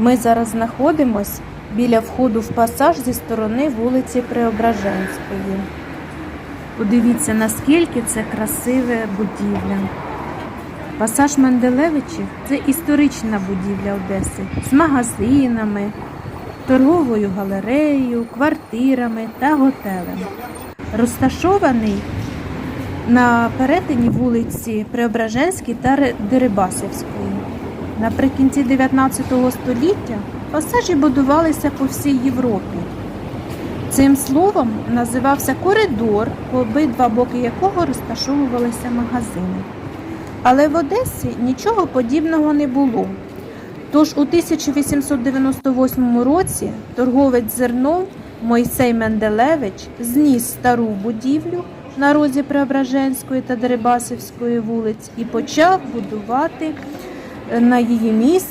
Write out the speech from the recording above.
Ми зараз знаходимось біля входу в пасаж зі сторони вулиці Преображенської. Подивіться, наскільки це красиве будівля. Пасаж Менделевичів це історична будівля Одеси з магазинами, торговою галереєю, квартирами та готелем. Розташований на перетині вулиці Преображенській та Дерибасівської. Наприкінці 19 століття пасажі будувалися по всій Європі. Цим словом називався коридор, по обидва боки якого розташовувалися магазини. Але в Одесі нічого подібного не було. Тож у 1898 році торговець зерном Мойсей Менделевич зніс стару будівлю на розі Преображенської та Дерибасівської вулиць і почав будувати на її місці